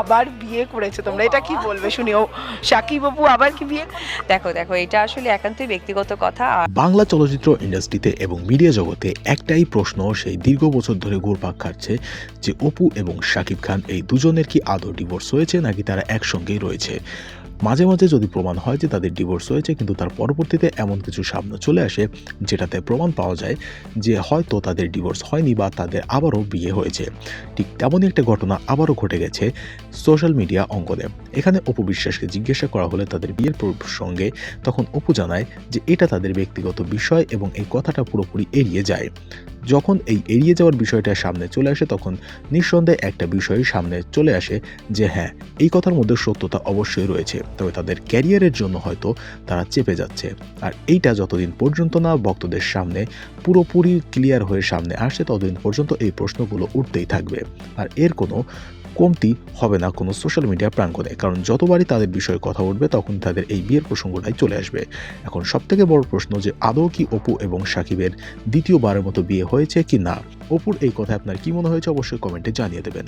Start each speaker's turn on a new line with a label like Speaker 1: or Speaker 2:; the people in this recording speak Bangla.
Speaker 1: আবার বিয়ে করেছে তোমরা এটা কি বলবে? শুনিও। ও সাকিব বাবু আবার কি বিয়ে
Speaker 2: দেখো দেখো এটা আসলে একান্তই ব্যক্তিগত কথা
Speaker 3: বাংলা চলচ্চিত্র ইন্ডাস্ট্রিতে এবং মিডিয়া জগতে একটাই প্রশ্ন সেই দীর্ঘ বছর ধরে ঘুরপাক খাচ্ছে যে অপু এবং শাকিব খান এই দুজনের কি আদৌ ডিভোর্স হয়েছে নাকি তারা একসঙ্গেই রয়েছে? মাঝে মাঝে যদি প্রমাণ হয় যে তাদের ডিভোর্স হয়েছে, কিন্তু তার পরবর্তীতে এমন কিছু সামনে চলে আসে যেটাতে প্রমাণ পাওয়া যায় যে হয়তো তাদের ডিভোর্স হয়নি বা তাদের আবারও বিয়ে হয়েছে। ঠিক তেমনই একটা ঘটনা আবারও ঘটে গেছে সোশ্যাল মিডিয়া অঙ্গনে। এখানে অপু বিশ্বাসকে জিজ্ঞাসা করা হলে তাদের বিয়ের প্রসঙ্গে তখন অপু জানায় যে এটা তাদের ব্যক্তিগত বিষয় এবং এই কথাটা পুরোপুরি এড়িয়ে যায়। যখন এই এড়িয়ে যাওয়ার বিষয়টা সামনে চলে আসে, তখন নিঃসন্দেহে একটা বিষয় সামনে চলে আসে যে হ্যাঁ এই কথার মধ্যে সত্যতা অবশ্যই রয়েছে। তবে তাদের ক্যারিয়ারের জন্য হয়তো তারা চেপে যাচ্ছে। আর এইটা যতদিন পর্যন্ত না ভক্তদের সামনে পুরোপুরি ক্লিয়ার হয়ে সামনে আসে, ততদিন পর্যন্ত এই প্রশ্নগুলো উঠতেই থাকবে। আর এর কোনো কমতি হবে না কোনো সোশ্যাল মিডিয়া প্রাঙ্গণে। কারণ যতবারই তাদের বিষয়ে কথা উঠবে, তখন তাদের এই বিয়ের প্রসঙ্গটাই চলে আসবে। এখন সবথেকে বড় প্রশ্ন যে, আদৌ কি অপু এবং সাকিবের দ্বিতীয়বারের মতো বিয়ে হয়েছে কি না অপুর এই কথা আপনার কি মনে হয়েছে অবশ্যই কমেন্টে জানিয়ে দেবেন।